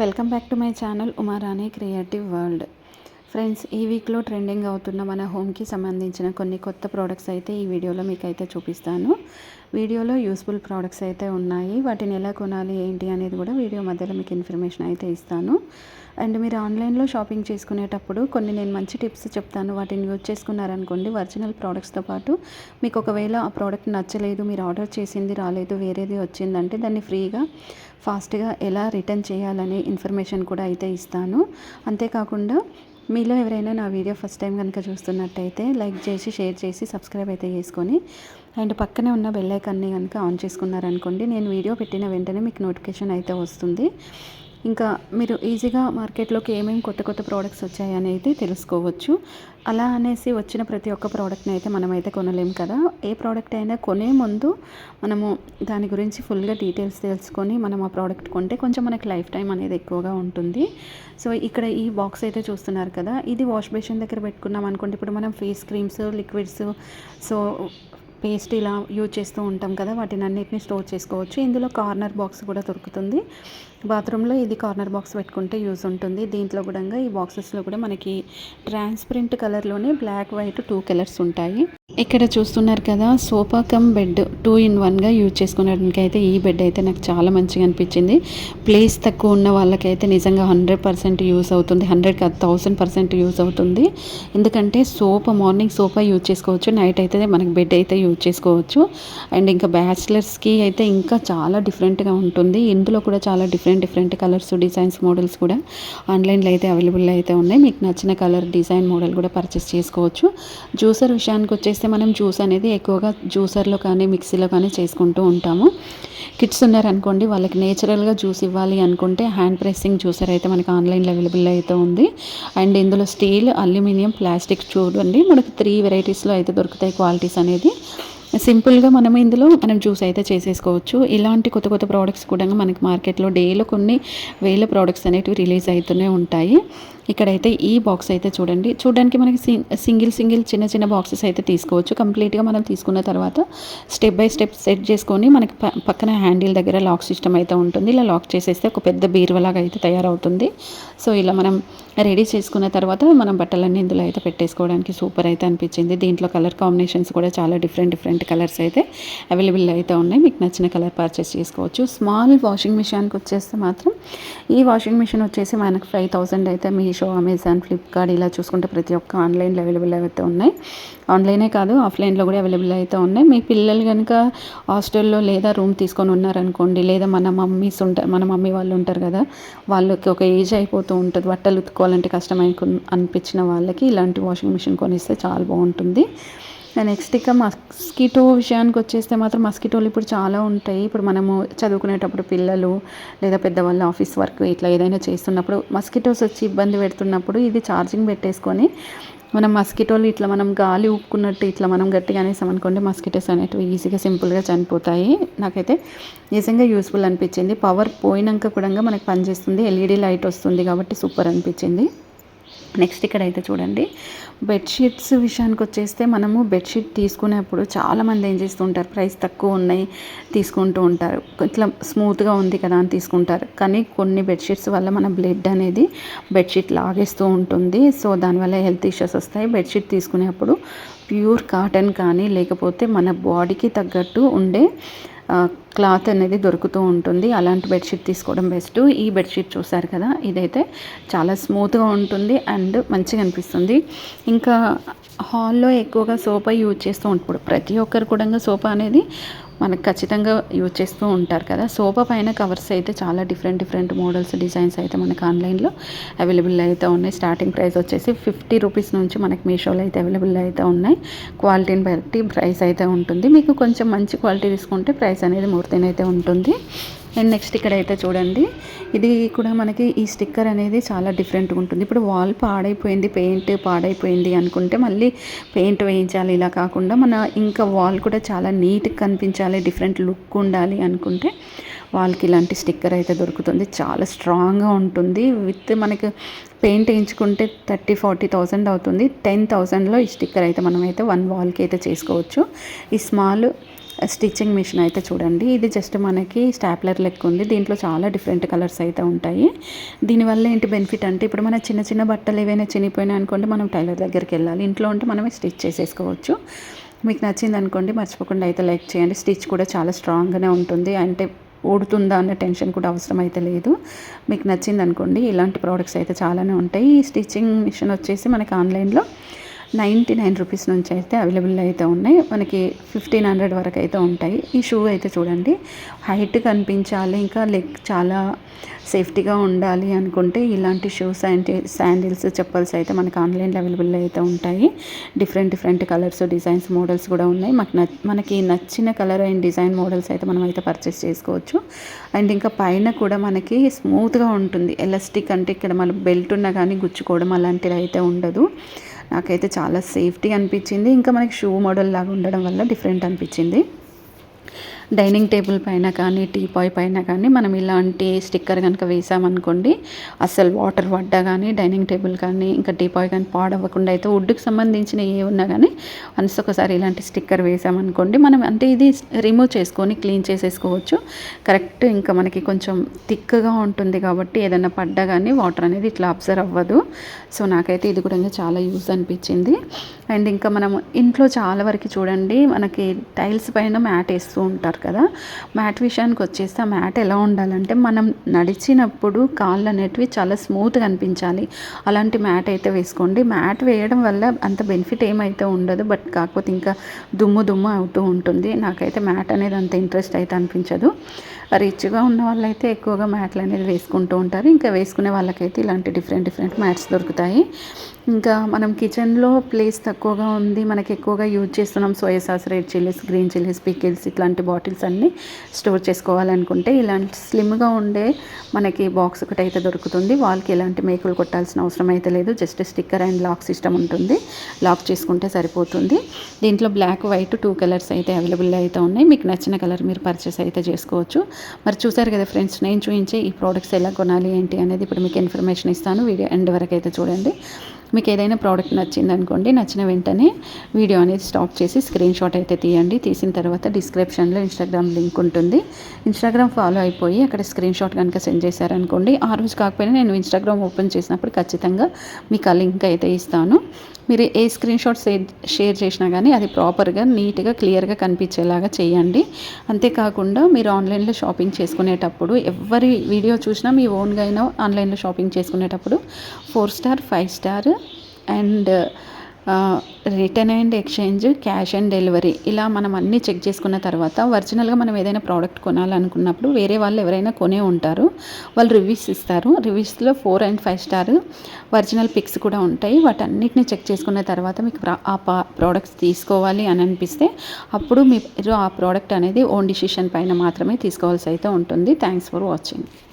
Welcome back to my channel Umarani creative world. Friends ఈ వీక్లో trending అవుతున్న మన హోమ్కి సంబంధించిన కొన్ని కొత్త ప్రోడక్ట్స్ అయితే ఈ వీడియోలో మీకు అయితే చూపిస్తాను. వీడియోలో యూస్ఫుల్ ప్రోడక్ట్స్ అయితే ఉన్నాయి. వాటిని ఎలా కొనాలి ఏంటి అనేది కూడా వీడియో మధ్యలో మీకు ఇన్ఫర్మేషన్ అయితే ఇస్తాను. అండ్ మీరు ఆన్లైన్లో షాపింగ్ చేసుకునేటప్పుడు కొన్ని నేను మంచి టిప్స్ చెప్తాను. వాటిని యూజ్ చేసుకున్నారనుకోండి ఒరిజినల్ ప్రోడక్ట్స్తో పాటు మీకు ఒకవేళ ఆ ప్రోడక్ట్ నచ్చలేదు మీరు ఆర్డర్ చేసింది రాలేదు వేరేది వచ్చిందంటే దాన్ని ఫ్రీగా ఫాస్ట్గా ఎలా రిటర్న్ చేయాలనే ఇన్ఫర్మేషన్ కూడా అయితే ఇస్తాను. అంతేకాకుండా మీలో ఎవరైనా నా వీడియో ఫస్ట్ టైం కనుక చూస్తున్నట్టయితే లైక్ చేసి షేర్ చేసి సబ్స్క్రైబ్ అయితే చేసుకొని అండ్ పక్కనే ఉన్న బెల్ ఐకాన్ని కనుక ఆన్ చేసుకున్నారనుకోండి నేను వీడియో పెట్టిన వెంటనే మీకు నోటిఫికేషన్ అయితే వస్తుంది. ఇంకా మీరు ఈజీగా మార్కెట్లోకి ఏమేమి కొత్త కొత్త ప్రోడక్ట్స్ వచ్చాయని అయితే తెలుసుకోవచ్చు. అలా అనేసి వచ్చిన ప్రతి ఒక్క ప్రోడక్ట్ని అయితే మనమైతే కొనలేం కదా. ఏ ప్రోడక్ట్ అయినా కొనే ముందు మనము దాని గురించి ఫుల్గా డీటెయిల్స్ తెలుసుకొని మనం ఆ ప్రోడక్ట్ కొంటే కొంచెం మనకి లైఫ్ టైం అనేది ఎక్కువగా ఉంటుంది. సో ఇక్కడ ఈ బాక్స్ అయితే చూస్తున్నారు కదా. ఇది వాష్ బేసిన్ దగ్గర పెట్టుకున్నాం అనుకోండి. ఇప్పుడు మనం face creams liquids so paste ఇలా యూజ్ చేస్తూ ఉంటాం కదా వాటిని అన్నిటిని స్టోర్ చేసుకోవచ్చు. ఇందులో కార్నర్ బాక్స్ కూడా దొరుకుతుంది. బాత్రూంలో ఇది కార్నర్ బాక్స్ పెట్టుకుంటే యూజ్ ఉంటుంది. దీంట్లో కూడా ఈ బాక్సెస్లో కూడా మనకి ట్రాన్స్పరెంట్ కలర్లోనే బ్లాక్ వైట్ టూ కలర్స్ ఉంటాయి. ఇక్కడ చూస్తున్నారు కదా sofa cum bed two in వన్గా యూజ్ చేసుకోవడానికి అయితే ఈ బెడ్ అయితే నాకు చాలా మంచిగా అనిపించింది. ప్లేస్ తక్కువ ఉన్న వాళ్ళకైతే నిజంగా హండ్రెడ్ పర్సెంట్ యూస్ అవుతుంది. హండ్రెడ్ కాదు థౌసండ్ పర్సెంట్ యూస్ అవుతుంది. ఎందుకంటే సోఫా మార్నింగ్ సోఫా యూజ్ చేసుకోవచ్చు నైట్ అయితే మనకి బెడ్ అయితే యూజ్ చేసుకోవచ్చు. అండ్ ఇంకా బ్యాచిలర్స్కి అయితే ఇంకా చాలా డిఫరెంట్గా ఉంటుంది. ఇందులో కూడా చాలా different different colours designs models కూడా ఆన్లైన్లో అయితే అవైలబుల్ అయితే ఉన్నాయి. మీకు నచ్చిన కలర్ డిజైన్ మోడల్ కూడా పర్చేస్ చేసుకోవచ్చు. జ్యూసర్ విషయానికి వచ్చేస్తే మనం జ్యూస్ అనేది ఎక్కువగా జ్యూసర్లో కానీ మిక్సీలో కానీ చేసుకుంటూ ఉంటాము. కిడ్స్ ఉన్నారనుకోండి వాళ్ళకి నేచురల్గా జ్యూస్ ఇవ్వాలి అనుకుంటే హ్యాండ్ ప్రెస్సింగ్ జ్యూసర్ అయితే మనకి ఆన్లైన్లో అవైలబుల్ అయితే ఉంది. అండ్ ఇందులో స్టీల్ అల్యూమినియం ప్లాస్టిక్ చూడండి మనకి త్రీ వెరైటీస్లో అయితే దొరుకుతాయి క్వాలిటీస్ అనేది. సింపుల్గా మనం ఇందులో మనం జ్యూస్ అయితే చేసేసుకోవచ్చు. ఇలాంటి కొత్త కొత్త ప్రోడక్ట్స్ కూడా మనకి మార్కెట్లో డేలో కొన్ని వేల ప్రోడక్ట్స్ అనేటివి రిలీజ్ అవుతూనే ఉంటాయి. ఇక్కడైతే ఈ బాక్స్ అయితే చూడండి. చూడడానికి మనకి సింగిల్ సింగిల్ చిన్న చిన్న బాక్సెస్ అయితే తీసుకోవచ్చు. కంప్లీట్గా మనం తీసుకున్న తర్వాత స్టెప్ బై స్టెప్ సెట్ చేసుకొని మనకి పక్కన హ్యాండిల్ దగ్గర లాక్ సిస్టమ్ అయితే ఉంటుంది. ఇలా లాక్ చేసేస్తే ఒక పెద్ద బీరువలాగా అయితే తయారవుతుంది. సో ఇలా మనం రెడీ చేసుకున్న తర్వాత మనం బట్టలన్నీ ఇందులో అయితే పెట్టేసుకోవడానికి సూపర్ అయితే అనిపించింది. దీంట్లో కలర్ కాంబినేషన్స్ కూడా చాలా డిఫరెంట్ డిఫరెంట్ కలర్స్ అయితే అవైలబుల్ అయితే ఉన్నాయి. మీకు నచ్చిన కలర్ పర్చేస్ చేసుకోవచ్చు. స్మాల్ వాషింగ్ మిషన్కి వచ్చేస్తే మాత్రం ఈ వాషింగ్ మిషన్ వచ్చేసి మనకు ఫైవ్ థౌసండ్ అయితే మీ మీషో అమెజాన్ ఫ్లిప్కార్ట్ ఇలా చూసుకుంటే ప్రతి ఒక్క ఆన్లైన్లో అవైలబుల్ అయితే ఉన్నాయి. ఆన్లైనే కాదు ఆఫ్లైన్లో కూడా అవైలబుల్ అయితే ఉన్నాయి. మీ పిల్లలు కనుక హాస్టల్లో లేదా రూమ్ తీసుకొని ఉన్నారనుకోండి లేదా మన మమ్మీస్ ఉంటారు మన మమ్మీ వాళ్ళు ఉంటారు కదా వాళ్ళకి ఒక ఏజ్ అయిపోతూ ఉంటుంది. బట్టలు ఉతుక్కోవాలంటే కష్టం అనిపించిన వాళ్ళకి ఇలాంటి వాషింగ్ మిషన్ కొనిస్తే చాలా బాగుంటుంది. నెక్స్ట్ ఇక మస్కిటో విషయానికి వచ్చేస్తే మాత్రం మస్కిటోలు ఇప్పుడు చాలా ఉంటాయి. ఇప్పుడు మనము చదువుకునేటప్పుడు పిల్లలు లేదా పెద్దవాళ్ళు ఆఫీస్ వర్క్ ఇట్లా ఏదైనా చేస్తున్నప్పుడు మస్కిటోస్ వచ్చి ఇబ్బంది పెడుతున్నప్పుడు ఇది ఛార్జింగ్ పెట్టేసుకొని మనం మస్కిటోలు ఇట్లా మనం గాలి ఊపుకున్నట్టు ఇట్లా మనం గట్టిగా అనేసామనుకోండి మస్కిటోస్ అనేటివి ఈజీగా సింపుల్గా చనిపోతాయి. నాకైతే నిజంగా యూస్ఫుల్ అనిపించింది. పవర్ పోయినాక కూడా మనకి పనిచేస్తుంది. ఎల్ఈడి లైట్ వస్తుంది కాబట్టి సూపర్ అనిపించింది. నెక్స్ట్ ఇక్కడ అయితే చూడండి. బెడ్షీట్స్ విషయానికి వచ్చేస్తే మనము బెడ్షీట్ తీసుకునేప్పుడు చాలామంది ఏం చేస్తుంటారు ప్రైస్ తక్కువ ఉన్నాయి తీసుకుంటూ ఉంటారు. ఇట్లా స్మూత్గా ఉంది కదా అని తీసుకుంటారు. కానీ కొన్ని బెడ్షీట్స్ వల్ల మన బ్లడ్ అనేది బెడ్షీట్ లాగేస్తూ ఉంటుంది. సో దానివల్ల హెల్త్ ఇష్యూస్ వస్తాయి. బెడ్షీట్ తీసుకునేప్పుడు ప్యూర్ కాటన్ కానీ లేకపోతే మన బాడీకి తగ్గట్టు ఉండే క్లాత్ అనేది దొరుకుతూ ఉంటుంది. అలాంటి బెడ్షీట్ తీసుకోవడం బెస్ట్. ఈ బెడ్షీట్ చూసారు కదా? ఇదైతే చాలా స్మూత్గా ఉంటుంది అండ్ మంచిగా అనిపిస్తుంది. ఇంకా హాల్లో ఎక్కువగా సోఫా యూజ్ చేస్తూ ఉంటాడు ప్రతి ఒక్కరు కూడా సోఫా అనేది మనకు ఖచ్చితంగా యూజ్ చేస్తూ ఉంటారు కదా? సోఫా పైన కవర్స్ అయితే చాలా డిఫరెంట్ డిఫరెంట్ మోడల్స్ డిజైన్స్ అయితే మనకు ఆన్లైన్లో అవైలబుల్ అయితే ఉన్నాయి. స్టార్టింగ్ ప్రైస్ వచ్చేసి ఫిఫ్టీ రూపీస్ నుంచి మనకి మీషోలో అయితే అవైలబుల్ అయితే ఉన్నాయి. క్వాలిటీని బట్టి ప్రైస్ అయితే ఉంటుంది. మీకు కొంచెం మంచి క్వాలిటీ తీసుకుంటే ప్రైస్ అనేది అయితే ఉంటుంది. అండ్ నెక్స్ట్ ఇక్కడ అయితే చూడండి. ఇది కూడా మనకి ఈ స్టిక్కర్ అనేది చాలా డిఫరెంట్గా ఉంటుంది. ఇప్పుడు వాల్ పాడైపోయింది పెయింట్ పాడైపోయింది అనుకుంటే మళ్ళీ పెయింట్ వేయించాలి. ఇలా కాకుండా మన ఇంకా వాల్ కూడా చాలా నీట్గా కనిపించాలి డిఫరెంట్ లుక్ ఉండాలి అనుకుంటే వాళ్ళకి ఇలాంటి స్టిక్కర్ అయితే దొరుకుతుంది. చాలా స్ట్రాంగ్గా ఉంటుంది. విత్ మనకి పెయింట్ వేయించుకుంటే థర్టీ ఫార్టీ థౌజండ్ అవుతుంది. టెన్ థౌజండ్లో ఈ స్టిక్కర్ అయితే మనం అయితే వన్ వాల్కి అయితే చేసుకోవచ్చు. ఈ స్మాల్ స్టిచ్చింగ్ మిషన్ అయితే చూడండి. ఇది జస్ట్ మనకి స్టాప్లర్ లెక్క ఉంది. దీంట్లో చాలా డిఫరెంట్ కలర్స్ అయితే ఉంటాయి. దీనివల్ల ఏంటి బెనిఫిట్ అంటే ఇప్పుడు మన చిన్న చిన్న బట్టలు ఏవైనా చినిపోయినాయి అనుకోండి మనం టైలర్ దగ్గరికి వెళ్ళాలి. ఇంట్లో ఉంటే మనమే స్టిచ్ చేసేసుకోవచ్చు. మీకు నచ్చింది అనుకోండి మర్చిపోకుండా అయితే లైక్ చేయండి. స్టిచ్ కూడా చాలా స్ట్రాంగ్గానే ఉంటుంది. అంటే ఊడుతుందా అనే టెన్షన్ కూడా అవసరం అయితే లేదు. మీకు నచ్చింది అనుకోండి ఇలాంటి ప్రోడక్ట్స్ అయితే చాలానే ఉంటాయి. ఈ స్టిచ్చింగ్ మిషన్ వచ్చేసి మనకి ఆన్లైన్లో నైంటీ నైన్ రూపీస్ నుంచి అయితే అవైలబుల్ అయితే ఉన్నాయి. మనకి ఫిఫ్టీన్ హండ్రెడ్ వరకు అయితే ఉంటాయి. ఈ షూ అయితే చూడండి. హైట్ కనిపించాలి ఇంకా లెగ్ చాలా సేఫ్టీగా ఉండాలి అనుకుంటే ఇలాంటి షూస్ అండ్ శాండిల్స్ చెప్పల్స్ అయితే మనకి ఆన్లైన్లో అవైలబుల్ అయితే ఉంటాయి. Different different colours designs models కూడా ఉన్నాయి. మాకు మనకి నచ్చిన కలర్ అండ్ డిజైన్ మోడల్స్ అయితే మనం అయితే పర్చేస్ చేసుకోవచ్చు. అండ్ ఇంకా పైన కూడా మనకి స్మూత్గా ఉంటుంది. ఎలాస్టిక్ అంటే ఇక్కడ మన బెల్ట్ ఉన్నా కానీ గుచ్చుకోవడం అలాంటిది అయితే ఉండదు. నాకైతే చాలా సేఫ్టీ అనిపించింది. ఇంకా మనకి షూ మోడల్ లాగా ఉండడం వల్ల డిఫరెంట్ అనిపించింది. డైనింగ్ టేబుల్ పైన కానీ టీ పాయ్ పైన కానీ మనం ఇలాంటి స్టిక్కర్ కనుక వేసామనుకోండి అసలు వాటర్ పడ్డా కానీ డైనింగ్ టేబుల్ కానీ ఇంకా టీ పాయ్ కానీ పాడవ్వకుండా అయితే వుడ్కి సంబంధించిన ఏ ఉన్నా కానీ వన్స్ ఒకసారి ఇలాంటి స్టిక్కర్ వేసామనుకోండి మనం అంటే ఇది రిమూవ్ చేసుకొని క్లీన్ చేసేసుకోవచ్చు. కరెక్ట్ ఇంకా మనకి కొంచెం థిక్గా ఉంటుంది కాబట్టి ఏదైనా పడ్డా కానీ వాటర్ అనేది ఇట్లా అబ్జర్వ్ అవ్వదు. సో నాకైతే ఇది కూడా చాలా యూజ్ అనిపించింది. అండ్ ఇంకా మనం ఇంట్లో చాలా వరకు చూడండి మనకి టైల్స్ పైన మ్యాట్ వేస్తూ ఉంటారు. కదా. మ్యాట్ విషయానికి వచ్చేస్తే ఆ మ్యాట్ ఎలా ఉండాలంటే మనం నడిచినప్పుడు కాళ్ళు అనేటివి చాలా స్మూత్గా అనిపించాలి. అలాంటి మ్యాట్ అయితే వేసుకోండి. మ్యాట్ వేయడం వల్ల అంత బెనిఫిట్ ఏమైతే ఉండదు. బట్ కాకపోతే ఇంకా దుమ్ము దుమ్ము అవుతూ ఉంటుంది. నాకైతే మ్యాట్ అనేది అంత ఇంట్రెస్ట్ అయితే అనిపించదు. రిచ్గా ఉన్న వాళ్ళైతే ఎక్కువగా మ్యాట్లు అనేది వేసుకుంటూ ఉంటారు. ఇంకా వేసుకునే వాళ్ళకైతే ఇలాంటి డిఫరెంట్ డిఫరెంట్ మ్యాట్స్ దొరుకుతాయి. ఇంకా మనం కిచెన్లో ప్లేస్ తక్కువగా ఉంది మనకి ఎక్కువగా యూజ్ చేస్తున్నాం soya sauce red chillies green chillies pickles ఇట్లాంటి బాటిల్స్ అన్నీ స్టోర్ చేసుకోవాలనుకుంటే ఇలాంటి స్లిమ్గా ఉండే మనకి బాక్స్ ఒకటి అయితే దొరుకుతుంది. వాళ్ళకి ఎలాంటి మేకులు కొట్టాల్సిన అవసరం అయితే లేదు. Just sticker and lock system ఉంటుంది. లాక్ చేసుకుంటే సరిపోతుంది. దీంట్లో బ్లాక్ వైట్ టూ కలర్స్ అయితే అవైలబుల్ అయితే ఉన్నాయి. మీకు నచ్చిన కలర్ మీరు పర్చేస్ అయితే చేసుకోవచ్చు. మరి చూసారు కదా ఫ్రెండ్స్ నేను చూపించే ఈ ప్రోడక్ట్స్ ఎలా కొనాలి ఏంటి అనేది ఇప్పుడు మీకు ఇన్ఫర్మేషన్ ఇస్తాను. వీడియో ఎండ్ వరకు అయితే చూడండి. మీకు ఏదైనా ప్రోడక్ట్ నచ్చింది అనుకోండి నచ్చిన వెంటనే వీడియో అనేది స్టాప్ చేసి స్క్రీన్ షాట్ అయితే తీయండి. తీసిన తర్వాత డిస్క్రిప్షన్లో ఇన్స్టాగ్రామ్ లింక్ ఉంటుంది. ఇన్స్టాగ్రామ్ ఫాలో అయిపోయి అక్కడ స్క్రీన్ షాట్ కనుక సెండ్ చేశారనుకోండి ఆ రోజు కాకపోయినా నేను ఇన్స్టాగ్రామ్ ఓపెన్ చేసినప్పుడు ఖచ్చితంగా మీకు ఆ లింక్ అయితే ఇస్తాను. మీరు ఏ స్క్రీన్ షాట్ షేర్ చేసినా కానీ అది ప్రాపర్గా నీట్గా క్లియర్గా కనిపించేలాగా చేయండి. అంతేకాకుండా మీరు ఆన్లైన్లో షాపింగ్ చేసుకునేటప్పుడు ఎవరి వీడియో చూసినా మీ ఓన్గా అయినా ఆన్లైన్లో షాపింగ్ చేసుకునేటప్పుడు four star five star and return and exchange cash and delivery ఇలా మనం అన్నీ చెక్ చేసుకున్న తర్వాత ఒరిజినల్గా మనం ఏదైనా ప్రోడక్ట్ కొనాలనుకున్నప్పుడు వేరే వాళ్ళు ఎవరైనా కొనే ఉంటారు. వాళ్ళు రివ్యూస్ ఇస్తారు. రివ్యూస్లో four and five star original pics కూడా ఉంటాయి. వాటన్నిటిని చెక్ చేసుకున్న తర్వాత మీకు ఆ ప్రోడక్ట్స్ తీసుకోవాలి అని అనిపిస్తే అప్పుడు మీరు ఆ ప్రోడక్ట్ అనేది ఓన్ డిసిషన్ పైన మాత్రమే తీసుకోవాల్సి అయితే ఉంటుంది. Thanks for watching.